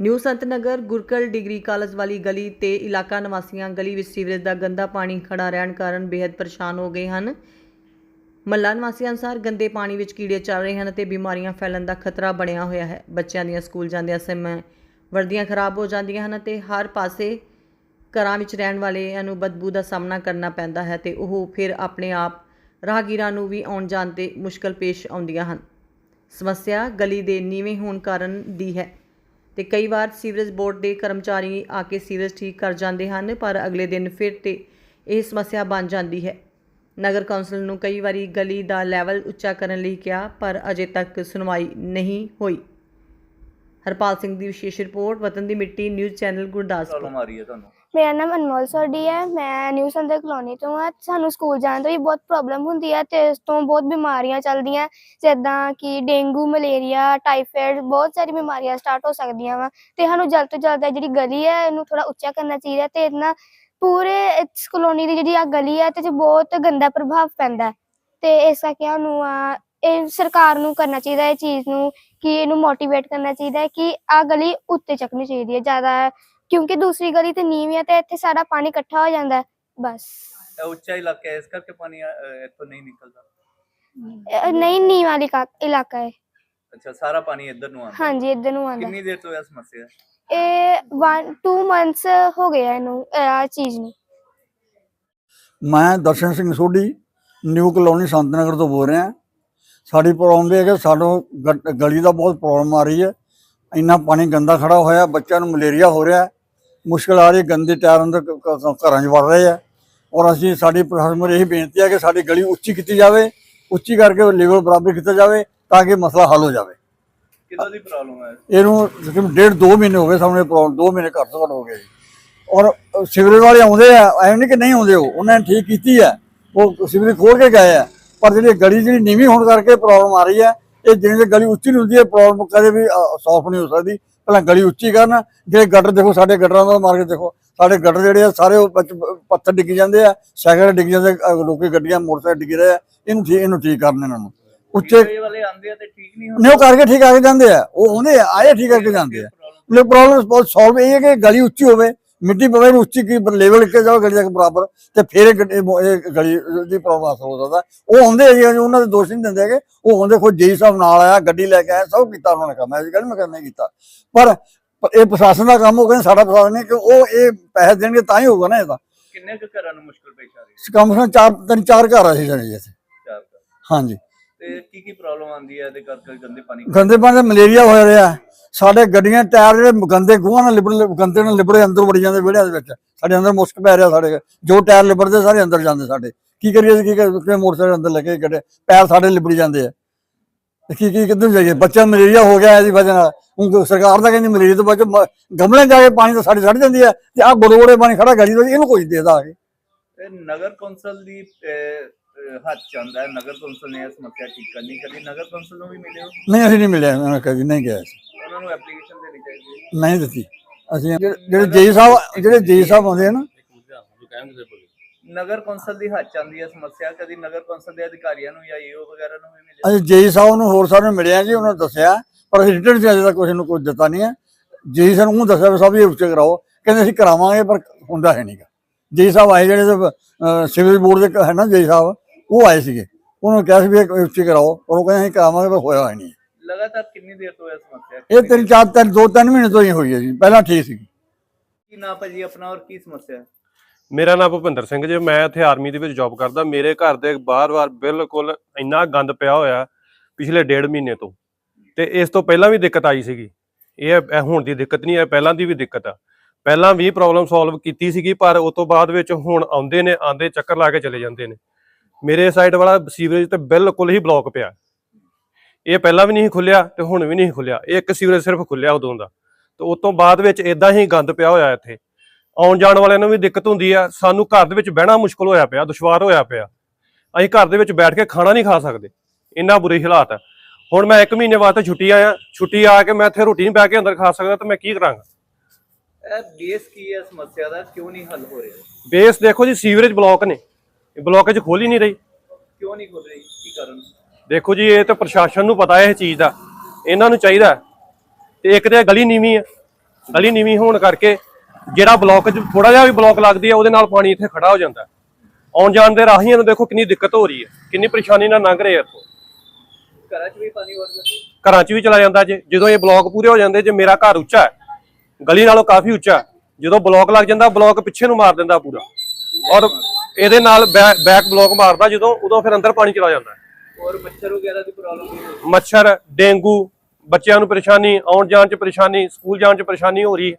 New Santnagar Gurukul degree college ਵਾਲੀ ਗਲੀ ਤੇ ਇਲਾਕਾ ਨਿਵਾਸੀਆਂ ਗਲੀ ਵਿੱਚ ਸੀਵਰੇਜ ਦਾ ਗੰਦਾ ਪਾਣੀ ਖੜਾ ਰਹਿਣ ਕਾਰਨ ਬੇहद ਪਰੇਸ਼ਾਨ ਹੋ ਗਏ ਹਨ। ਮਹੱਲਾ ਨਿਵਾਸੀਆਂ ਅਨੁਸਾਰ ਗੰਦੇ ਪਾਣੀ ਵਿੱਚ ਕੀੜੇ ਚੱਲ ਰਹੇ ਹਨ ਤੇ ਬਿਮਾਰੀਆਂ ਫੈਲਣ ਦਾ ਖਤਰਾ ਬਣਿਆ ਹੋਇਆ ਹੈ। ਬੱਚਿਆਂ ਦੀਆਂ ਸਕੂਲ ਜਾਂਦਿਆਂ ਸਮੇਂ ਵਰਦੀਆਂ ਖਰਾਬ ਹੋ ਜਾਂਦੀਆਂ ਹਨ ਤੇ ਹਰ ਪਾਸੇ ਘਰਾਂ ਵਿੱਚ ਰਹਿਣ ਵਾਲਿਆਂ ਨੂੰ ਬਦਬੂ ਦਾ ਸਾਹਮਣਾ ਕਰਨਾ ਪੈਂਦਾ ਹੈ ਤੇ ਉਹ ਫਿਰ ਆਪਣੇ ਆਪ ਰਾਹਗੀਰਾਂ ਨੂੰ ਵੀ ਆਉਣ ਜਾਣ ਤੇ ਮੁਸ਼ਕਲ ਪੇਸ਼ ਆਉਂਦੀਆਂ ਹਨ। ਸਮੱਸਿਆ ਗਲੀ ਦੇ ਨੀਵੇਂ ਹੋਣ ਕਾਰਨ ਦੀ ਹੈ। ਤੇ ਕਈ ਵਾਰ ਸੀਵਰੇਜ ਬੋਰਡ ਦੇ ਕਰਮਚਾਰੀ ਆ ਕੇ ਸੀਵਰੇਜ ਠੀਕ ਕਰ ਜਾਂਦੇ ਹਨ, ਪਰ ਅਗਲੇ ਦਿਨ ਫਿਰ ਤੇ ਇਹ ਸਮੱਸਿਆ ਬਣ ਜਾਂਦੀ ਹੈ। ਨਗਰ ਕੌਂਸਲ ਨੂੰ ਕਈ ਵਾਰੀ ਗਲੀ ਦਾ ਲੈਵਲ ਉੱਚਾ ਕਰਨ ਲਈ ਕਿਹਾ, ਪਰ ਅਜੇ ਤੱਕ ਸੁਣਵਾਈ ਨਹੀਂ ਹੋਈ। ਹਰਪਾਲ ਸਿੰਘ ਦੀ ਵਿਸ਼ੇਸ਼ ਰਿਪੋਰਟ, ਵਤਨ ਦੀ ਮਿੱਟੀ, ਨਿਊਜ਼ ਚੈਨਲ, ਗੁਰਦਾਸਪੁਰ। ਪ੍ਰੋਬਲਮ ਆ ਰਹੀ ਹੈ ਤੁਹਾਨੂੰ। ਮੇਰਾ ਨਾਮ ਅਨਮੋਲ ਸੋਢੀ ਹੈ, ਮੈਂ ਨਿਊ ਸੰਦਰ ਕਲੋਨੀ ਤੋਂ ਹਾਂ, ਸਾਨੂੰ ਸਕੂਲ ਜਾਣ ਤੋਂ ਵੀ ਬਹੁਤ ਪ੍ਰੋਬਲਮ ਹੁੰਦੀ ਹੈ ਤੇ ਇਸ ਤੋਂ ਬਹੁਤ ਬਿਮਾਰੀਆਂ ਚੱਲਦੀਆਂ, ਜਿੱਦਾਂ ਕਿ ਡੇਂਗੂ, ਮਲੇਰੀਆ ਟਾਈਫਾਇਡ ਬਹੁਤ ਸਾਰੀ ਬਿਮਾਰੀਆਂ ਸਟਾਰਟ ਹੋ ਸਕਦੀਆਂ ਵਾ ਤੇ ਸਾਨੂੰ ਜਲਦ ਤੋਂ ਜਲਦ ਜਿਹੜੀ ਗਲੀ ਹੈ ਇਹਨੂੰ ਥੋੜਾ ਉੱਚਾ ਕਰਨਾ ਚਾਹੀਦਾ ਤੇ ਇਹਨਾਂ ਪੂਰੇ ਇਸ ਕਲੋਨੀ ਦੀ ਜਿਹੜੀ ਆ ਗਲੀ ਹੈ ਤੇ ਚ ਬਹੁਤ ਗੰਦਾ ਪ੍ਰਭਾਵ ਪੈਂਦਾ ਤੇ ਇਸ ਕਰਕੇ ਸਾਨੂੰ ਆ ਇਹ ਸਰਕਾਰ ਨੂੰ ਕਰਨਾ ਚਾਹੀਦਾ ਇਹ ਚੀਜ਼ ਨੂੰ ਕਿ ਇਹਨੂੰ ਮੋਟੀਵੇਟ ਕਰਨਾ ਚਾਹੀਦਾ ਕਿ ਆ ਗਲੀ ਉੱਤੇ ਚੱਕਣੀ ਚਾਹੀਦੀ ਹੈ, ਜ਼ਿਆਦਾ ਕਿਉਂਕਿ ਦੂਸਰੀ ਗਲੀ ਤੇ ਨੀਵੀਂ ਹੈ ਤੇ ਇੱਥੇ ਸਾਰਾ ਪਾਣੀ ਇਕੱਠਾ ਹੋ ਜਾਂਦਾ ਹੈ। ਬਸ। ਇਹ ਉੱਚਾ ਇਲਾਕਾ ਹੈ ਇਸ ਕਰਕੇ ਪਾਣੀ ਅਹ, ਇੱਥੋਂ ਨਹੀਂ ਨਿਕਲਦਾ। ਇਹ ਨਹੀਂ ਨੀਵਾਂ ਵਾਲੀ ਕਾ- ਇਲਾਕਾ ਹੈ। ਅੱਛਾ ਸਾਰਾ ਪਾਣੀ ਇੱਧਰ ਨੂੰ ਆਉਂਦਾ ਹਾਂਜੀ ਇੱਧਰ ਨੂੰ ਆਉਂਦਾ ਕਿੰਨੀ ਦੇਰ ਤੋਂ ਇਹ ਸਮੱਸਿਆ ਹੈ? ਇਹ 1 2 ਮੰਥਸ ਹੋ ਗਏ ਆ ਇਹਨੂੰ ਇਹ ਚੀਜ਼ ਨੂੰ। ਮੈਂ ਦਰਸ਼ਨ ਸਿੰਘ ਸੋਢੀ ਨਿਊ ਕਲੋਨੀ ਸੰਤਨਗਰ ਤੋਂ ਬੋਲ ਰਿਹਾ। ਸਾਡੀ ਪ੍ਰੋਬਲਮ ਇਹ ਹੈ ਕਿ ਸਾਨੂੰ ਗ- ਗਲੀ ਦਾ ਬਹੁਤ ਪ੍ਰੋਬਲਮ ਆ ਰਹੀ ਹੈ। ਇੰਨਾ ਪਾਣੀ ਗੰਦਾ ਖੜਾ ਹੋਇਆ ਬੱਚਿਆਂ ਨੂੰ ਮਲੇਰੀਆ ਹੋ ਰਿਹਾ ਹੈ। ਮੁਸ਼ਕਲ ਆ ਰਹੀ ਗੰਦੇ ਟਾਇਰ ਅੰਦਰ ਘਰਾਂ 'ਚ ਵੜ ਰਹੇ ਆ। ਔਰ ਅਸੀਂ ਸਾਡੀ ਪ੍ਰਸ਼ਾਸਨ ਨੂੰ ਇਹੀ ਬੇਨਤੀ ਹੈ ਕਿ ਸਾਡੀ ਗਲੀ ਉੱਚੀ ਕੀਤੀ ਜਾਵੇ ਉੱਚੀ ਕਰਕੇ ਲੈਵਲ ਬਰਾਬਰ ਕੀਤਾ ਜਾਵੇ ਤਾਂ ਕਿ ਮਸਲਾ ਹੱਲ ਹੋ ਜਾਵੇ। ਕਿਦੋਂ ਦੀ ਪ੍ਰੋਬਲਮ ਹੈ? ਇਹਨੂੰ ਤਕਰੀਬਨ ਡੇਢ ਦੋ ਮਹੀਨੇ ਹੋ ਗਏ ਸਾਹਮਣੇ ਪ੍ਰੋਬਲਮ ਦੋ ਮਹੀਨੇ ਘੱਟ ਤੋਂ ਘੱਟ ਹੋ ਗਏ। ਜੀ ਔਰ ਅ, ਵਾਲੇ ਆਉਂਦੇ ਆ ਐ ਨਹੀਂ ਕਿ ਨਹੀਂ ਆਉਂਦੇ ਉਹ ਉਹਨਾਂ ਨੇ ਠੀਕ ਕੀਤੀ ਹੈ। ਉਹ ਸਿਵਰੇਜ ਖੋਲ ਕੇ ਗਏ ਆ ਪਰ ਜਿਹੜੀ ਗਲੀ ਜਿਹੜੀ ਨੀਵੀਂ ਹੋਣ ਕਰਕੇ ਪ੍ਰੋਬਲਮ ਆ ਰਹੀ ਹੈ ਇਹ ਜਿਵੇਂ ਗਲੀ ਉੱਚੀ ਨਹੀਂ ਹੁੰਦੀ ਹੈ ਪ੍ਰੋਬਲਮ ਕਦੇ ਵੀ ਸੌਲਵ ਨਹੀਂ ਹੋ ਸਕਦੀ। ਪਹਿਲਾਂ ਗਲੀ ਉੱਚੀ ਕਰਨ ਜਿਹੜੇ ਗਟਰ ਦੇਖੋ ਸਾਡੇ ਗਟਰਾਂ ਦਾ ਮਾਰ ਕੇ ਦੇਖੋ ਸਾਡੇ ਗਟਰ ਜਿਹੜੇ ਆ ਸਾਰੇ ਪੱਥਰ ਡਿੱਗ ਜਾਂਦੇ ਆ ਸਾਈਕਲ ਡਿੱਗ ਜਾਂਦੇ ਲੋਕੀ ਗੱਡੀਆਂ ਮੋਟਰਸਾਈਕਲ ਡਿੱਗ ਰਹੇ ਆ ਇਹਨੂੰ ਠੀਕ ਇਹਨੂੰ ਠੀਕ ਕਰਨ ਇਹਨਾਂ ਨੂੰ। ਉੱਚੇ ਇਹ ਵਾਲੇ ਆਉਂਦੇ ਆ ਤੇ ਠੀਕ ਨਹੀਂ ਨਹੀਂ ਉਹ ਕਰਕੇ ਠੀਕ ਆ ਕੇ ਜਾਂਦੇ ਆ। ਉਹ ਆਉਂਦੇ ਆਏ ਠੀਕ ਕਰਕੇ ਜਾਂਦੇ ਆ। ਪ੍ਰੋਬਲਮ ਸੋਲਵ ਇਹ ਹੈ ਕਿ ਗਲੀ ਉੱਚੀ ਹੋਵੇ ਮਿੱਟੀ ਪਵੇ ਨੂੰ ਉੱਚੀ ਕੀ ਲੈਵਲ ਕੇ ਜਾਓ ਗਲੀ ਤੱਕ ਬਰਾਬਰ ਤੇ ਫਿਰ ਇਹ ਗੱਡੀ- ਇਹ ਗਲੀ ਦੀ ਪ੍ਰੋਬਲਮ ਹੋ ਸਕਦਾ। ਉਹ ਆਉਂਦੇ ਜੀ ਉਹਨਾਂ ਦੇ ਦੋਸ਼ ਨਹੀਂ ਦਿੰਦੇ ਹੈਗੇ। ਉਹ ਆਉਂਦੇ ਖੁਦ ਜੇਈ ਸਾਹਿਬ ਨਾਲ ਆਇਆ ਗੱਡੀ ਲੈ ਕੇ ਆਇਆ ਸਭ ਕੀਤਾ ਉਹਨਾਂ ਨੇ ਕੰਮ ਐਸੀ ਗੱਲ ਮੈਂ ਕਰਨੇ ਕੀਤਾ। ਪਰ ਇਹ ਪ੍ਰਸ਼ਾਸਨ ਦਾ ਕੰਮ ਹੋ ਗਿਆ ਸਾਡਾ ਪ੍ਰਸ਼ਾਸਨ ਨਹੀਂ ਕਿ ਉਹ ਇਹ ਪੈਸੇ ਦੇਣਗੇ ਤਾਂ ਹੀ ਹੋਊਗਾ ਨਾ ਇਹਦਾ। ਕਿੰਨੇ ਕੁ ਘਰਾਂ ਨੂੰ ਮੁਸ਼ਕਲ ਪੇਸ਼ ਆ ਰਹੀ ਹੈ ਕਮ ਸੇ ਕਮ ਚਾਰ ਤਿੰਨ ਚਾਰ ਘਰ ਆ ਸੀ ਸਾਡੇ ਇੱਥੇ। ਚਾਰ ਘਰ। ਹਾਂਜੀ। ਤੇ ਕੀ ਕੀ ਪ੍ਰੋਬਲਮ ਆਉਂਦੀ ਹੈ ਇਹਦੇ ਕਰਕੇ ਗੰਦੇ ਪਾਣੀ ਗੰਦੇ ਪਾਣੀ ਦਾ ਮਲੇਰੀਆ ਹੋਇਆ ਰਿਹਾ। ਸਾਡੇ ਗੱਡੀਆਂ ਟਾਇਰ ਜਿਹੜੇ ਗੰਦੇ ਗੂਹਾਂ ਨਾਲ ਲਿਬੜ ਗੰਦੇ ਨਾਲ ਲਿਬੜੇ ਅੰਦਰ ਵੜ ਜਾਂਦੇ ਵਿਹੜਿਆਂ ਦੇ ਵਿੱਚ। ਸਾਡੇ ਅੰਦਰ ਮੁਸ਼ਕ ਪੈ ਰਿਹਾ ਸਾਡੇ। ਜੋ ਟਾਇਰ ਲਿਬੜਦੇ ਸਾਰੇ ਅੰਦਰ ਜਾਂਦੇ ਸਾਡੇ। ਕੀ ਕਰੀਏ ਅਸੀਂ, ਕੀ ਕਰੀਏ? ਮੋਟਰਸਾਈਕਲ ਅੰਦਰ ਲੱਗੇ ਗੱਡੇ। ਪੈਰ ਸਾਡੇ ਲਿਬੜ ਜਾਂਦੇ ਆ। ਕੀ ਕੀ ਕਿੱਧਰ ਜਾਈਏ? ਬੱਚਾ ਮਲੇਰੀਆ ਹੋ ਗਿਆ ਇਹਦੀ ਵਜ੍ਹਾ ਨਾਲ। ਹੁਣ ਸਰਕਾਰ ਦਾ ਕਹਿੰਦੀ ਮਲੇਰੀਆ ਤੋਂ ਬਚੋ ਗਮਲੇ ਜਾ ਕੇ ਪਾਣੀ ਤਾਂ ਸਾਡੇ ਸੜ ਜਾਂਦੀ ਹੈ ਤੇ ਆਹ ਗੋੜੇ ਪਾਣੀ ਖੜਾ ਵਿੱਚ ਇਹਨੂੰ ਕੋਈ ਦੇਦਾ ਆ ਕੇ। ਨਗਰ ਕੌਂਸਲ ਦੀ ਹੱਥ ਚੰਦਾ ਹੈ। ਨਗਰ ਕੌਂਸਲ ਨੇ ਇਹ ਸਮੱਸਿਆ ਠੀਕ ਕਰਨੀ। ਕਦੀ ਨਗਰ ਕੌਂਸਲ ਨੂੰ ਵੀ ਮਿਲੇ ਹੋ? ਨਹੀਂ ਅਸੀਂ ਨਹੀਂ ਮਿਲਿਆ। ਉਹਨਾਂ ਕਦੀ ਨਹੀਂ ਗਿਆ ਸੀ। ਉਹਨਾਂ ਨੂੰ ਐਪਲੀਕੇਸ਼ਨ ਦੇਣੀ ਚਾਹੀਦੀ ਹੈ। ਨਹੀਂ ਦਿੱਤੀ। ਅਸੀਂ ਜਿਹੜੇ- ਜਿਹੜੇ ਜੇਈ ਸਾਹਿਬ ਜਿਹੜੇ ਜੇਈ ਸਾਹਿਬ ਆਉਂਦੇ ਆ ਨਾ। ਨਗਰ ਕੌਂਸਲ ਦੀ ਹੱਥ ਚਾਂਦੀ ਹੈ ਸਮੱਸਿਆ। ਕਦੀ ਨਗਰ ਕੌਂਸਲ ਦੇ ਅਧਿਕਾਰੀਆਂ ਨੂੰ ਜਾਂ ਈਓ ਵਗੈਰਾ ਨੂੰ ਵੀ ਮਿਲੇ? ਅਸੀਂ ਜੇਈ ਸਾਹਿਬ ਨੂੰ ਹੋਰ ਸਾਰੇ ਨੂੰ ਮਿਲਿਆ ਜੀ ਉਹਨਾਂ ਨੇ ਦੱਸਿਆ। ਪਰ ਅਸੀਂ ਰਿਟਰਨ ਚ ਅਜੇ ਤੱਕ ਕਿਸੇ ਨੂੰ ਕੁਝ ਦਿੱਤਾ ਨਹੀਂ ਹੈ। ਜੇਈ ਸਾਹਿਬ ਨੂੰ ਦੱਸਿਆ ਵੀ ਸਭ ਇਹ ਉੱਚੇ ਕਰਾਓ। ਕਹਿੰਦੇ ਅਸੀਂ ਕਰਾਵਾਂਗੇ ਪਰ ਹੁੰਦਾ ਹੈ ਨਹੀਂਗਾ ਜੇਈ ਸਾਹਿਬ ਆਏ ਜਿਹੜੇ ਸਿਵਲ ਬੋਰਡ ਦੇ ਹੈ ਨਾ ਜੇਈ ਸਾਹਿਬ? ਉਹ ਆਏ ਸੀਗੇ। ਉਹਨਾਂ ਨੇ ਕਿਹਾ ਸੀ ਵੀ ਇਹ ਉੱਚੇ ਕਰਾਓ ਪਰ ਉਹ ਕਹਿੰਦੇ ਅਸੀਂ ਕਰਾਵਾਂਗੇ ਪਰ ਹੋਇਆ ਹੀ ਨਹੀਂ। ਲਗਾਤਾਰ ਕਿੰਨੀ ਦੇਰ ਤੋਂ ਇਹ ਸਮੱਸਿਆ ਇਹ ਤਿੰਨ ਚਾਰ ਤਿੰਨ ਦੋ ਤਿੰਨ ਮਹੀਨੇ ਤੋਂ ਹੀ ਹੋਈ ਹੈ ਜੀ। ਪਹਿਲਾਂ ਠੀਕ ਸੀ। ਕੀ ਨਾ ਭਾਜੀ ਆਪਣਾ ਔਰ ਕੀ ਸਮੱਸਿਆ ਹੈ? ਮੇਰਾ ਨਾਮ ਭੁਪਿੰਦਰ ਸਿੰਘ ਜੀ ਮੈਂ ਇੱਥੇ ਆਰਮੀ ਦੇ ਵਿੱਚ ਜੌਬ ਕਰਦਾ। ਮੇਰੇ ਘਰ ਦੇ ਬਾਰ-ਬਾਰ ਬਿਲਕੁਲ ਇੰਨਾ ਗੰਦ ਪਿਆ ਹੋਇਆ ਪਿਛਲੇ ਡੇਢ ਮਹੀਨੇ ਤੋਂ। ਤੇ ਇਸ ਤੋਂ ਪਹਿਲਾਂ ਵੀ ਦਿੱਕਤ ਆਈ ਸੀਗੀ। ਇਹ ਇਹ ਹੁਣ ਦੀ ਦਿੱਕਤ ਨਹੀਂ ਹੈ ਪਹਿਲਾਂ ਦੀ ਵੀ ਦਿੱਕਤ ਆ। ਪਹਿਲਾਂ ਵੀ ਪ੍ਰੋਬਲਮ ਸੋਲਵ ਕੀਤੀ ਸੀਗੀ ਪਰ ਉਸ ਤੋਂ ਬਾਅਦ ਵਿੱਚ ਹੁਣ ਆਉਂਦੇ ਨੇ ਆਂਦੇ ਚੱਕਰ ਲਾ ਕੇ ਚਲੇ ਜਾਂਦੇ ਨੇ। ਮੇਰੇ ਸਾਈਡ ਵਾਲਾ ਸੀਵਰੇਜ ਤੇ ਬਿਲਕੁਲ ਹੀ ਬਲੌਕ ਪਿਆ। ਇਹ ਪਹਿਲਾਂ ਵੀ ਨਹੀਂ ਖੁੱਲਿਆ ਤੇ ਹੁਣ ਵੀ ਨਹੀਂ ਖੁੱਲਿਆ। ਇਹ ਇੱਕ ਸੀਵਰੇਜ ਸਿਰਫ ਖੁੱਲਿਆ ਉਦੋਂ ਦਾ। ਤੇ ਉਸ ਤੋਂ ਬਾਅਦ ਵਿੱਚ ਇਦਾਂ ਹੀ ਗੰਦ ਪਿਆ ਹੋਇਆ ਇੱਥੇ। ਆਉਣ ਜਾਣ ਵਾਲਿਆਂ ਨੂੰ ਵੀ ਦਿੱਕਤ ਹੁੰਦੀ ਆ। ਸਾਨੂੰ ਘਰ ਦੇ ਵਿੱਚ ਬਹਿਣਾ ਮੁਸ਼ਕਲ ਹੋਇਆ ਪਿਆ ਦੁਸ਼ਵਾਰ ਹੋਇਆ ਪਿਆ। ਅਸੀਂ ਘਰ ਦੇ ਵਿੱਚ ਬੈਠ ਕੇ ਖਾਣਾ ਨਹੀਂ ਖਾ ਸਕਦੇ। ਇੰਨਾ ਬੁਰੇ ਹਾਲਾਤ ਆ। ਹੁਣ ਮੈਂ 1 ਮਹੀਨੇ ਵਾਸਤੇ ਛੁੱਟੀ ਆਇਆ। ਛੁੱਟੀ ਆ ਕੇ ਮੈਂ ਇੱਥੇ ਰੋਟੀ ਨਹੀਂ ਬਹਿ ਕੇ ਅੰਦਰ ਖਾ ਸਕਦਾ ਤਾਂ ਮੈਂ ਕੀ ਕਰਾਂਗਾ? ਇਹ ਬੇਸ ਕੀ ਹੈ ਸਮੱਸਿਆ ਦਾ? ਕਿਉਂ ਨਹੀਂ ਹੱਲ ਹੋ ਰਿਹਾ? ਬੇਸ ਦੇਖੋ ਜੀ ਸੀਵਰੇਜ ਬਲੌਕ ਨੇ। ਇਹ ਬਲੌਕੇਜ ਖੋਲ ਹੀ ਨਹੀਂ ਰਹੀ। ਕਿਉਂ ਨਹੀਂ ਖੁੱਲ ਰਹੀ? ਕੀ ਕਾਰਨ? ਦੇਖੋ ਜੀ ਇਹ ਤਾਂ ਪ੍ਰਸ਼ਾਸਨ ਨੂੰ ਪਤਾ ਹੈ ਇਹ ਚੀਜ਼ ਦਾ। ਇਹਨਾਂ ਨੂੰ ਚਾਹੀਦਾ। ਤੇ ਇੱਕ ਤੇ ਗਲੀ ਨੀਵੀਂ ਹੈ। ਗਲੀ ਨੀਵੀਂ ਹੋਣ ਕਰਕੇ ਜਿਹੜਾ ਬਲੌਕ ਚ ਥੋੜਾ ਜਿਹਾ ਵੀ ਬਲੌਕ ਲੱਗਦੀ ਹੈ ਉਹਦੇ ਨਾਲ ਪਾਣੀ ਇੱਥੇ ਖੜਾ ਹੋ ਜਾਂਦਾ। ਆਉਣ ਜਾਣ ਦੇ ਰਾਹੀਆਂ ਨੂੰ ਦੇਖੋ ਕਿੰਨੀ ਦਿੱਕਤ ਹੋ ਰਹੀ ਹੈ। ਕਿੰਨੀ ਪਰੇਸ਼ਾਨੀ ਨਾਲ ਲੰਘ ਰਹੇ ਆ ਇੱਥੋਂ। ਘਰਾਂ 'ਚ ਵੀ ਪਾਣੀ ਵੜਦਾ ਘਰਾਂ 'ਚ ਵੀ ਚਲਾ ਜਾਂਦਾ ਜੇ। ਜਦੋਂ ਇਹ ਬਲੌਕ ਪੂਰੇ ਹੋ ਜਾਂਦੇ ਜੇ ਮੇਰਾ ਘਰ ਉੱਚਾ ਹੈ ਗਲੀ ਨਾਲੋਂ ਕਾਫੀ ਉੱਚਾ ਜਦੋਂ ਬਲੌਕ ਲੱਗ ਜਾਂਦਾ ਬਲੌਕ ਪਿੱਛੇ ਨੂੰ ਮਾਰ ਦਿੰਦਾ ਪੂਰਾ। ਔਰ ਇਹਦੇ ਨਾਲ ਬੈਕ ਬਲੌਕ ਮਾਰਦਾ ਜਦੋਂ ਉਦੋਂ ਫਿਰ ਅੰਦਰ ਪਾਣੀ ਚਲਾ ਜਾਂਦਾ। ਔਰ ਮੱਛਰ ਵਗੈਰਾ ਦੀ ਪ੍ਰੋਬਲਮ ਵੀ ਹੋ ਮੱਛਰ ਡੇਂਗੂ ਬੱਚਿਆਂ ਨੂੰ ਪਰੇਸ਼ਾਨੀ ਆਉਣ ਜਾਣ 'ਚ ਪਰੇਸ਼ਾਨੀ ਸਕੂਲ ਜਾਣ 'ਚ ਪਰੇਸ਼ਾਨੀ ਹੋ ਰਹੀ ਹੈ